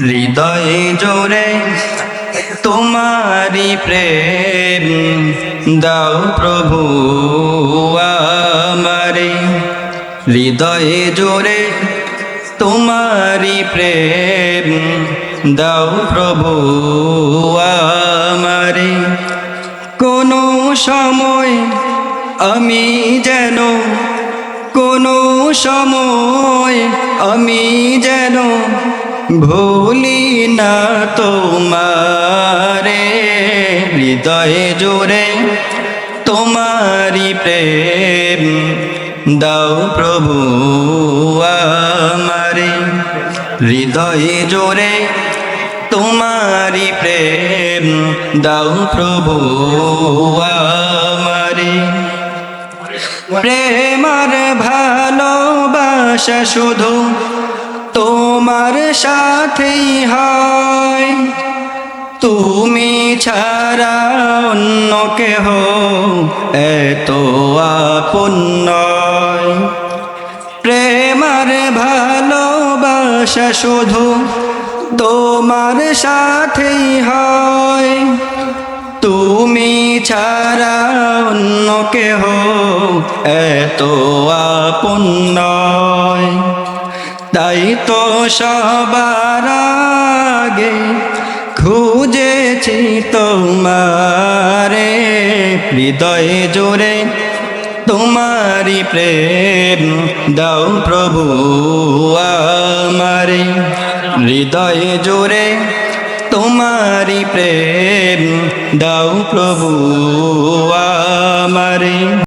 হৃদয়ে জোরে তোমারি প্রেম দাও প্রভু আমারে। হৃদয়ে জোরে তোমারি প্রেম দাও প্রভু আমারে। কোনো সময় আমি যেন, কোনো সময় আমি যেন ভুলি না তোমারে, হৃদয়ে জোরে তোমারি প্রেম দাও প্রভু আমারে। হৃদয়ে জোরে তোমারি প্রেম দাও প্রভু আমারে। প্রেমার ভালোবাসা শুধু তোমার সাথেই হয়। তুমি ছাড়া অন্য কেহ এত আপন প্রেমার ভালোবাসা শুধু তোমার সাথেই হয়। তুমি ছাড়া অন্য কেহ এত আপন তাই তো সবার আগে খুঁজেছি তোমারে। হৃদয়ে জোরে তোমারি প্রেম দাও প্রভু আমারে। হৃদয়ে জোরে তোমারি প্রেম দাও প্রভু আমারে।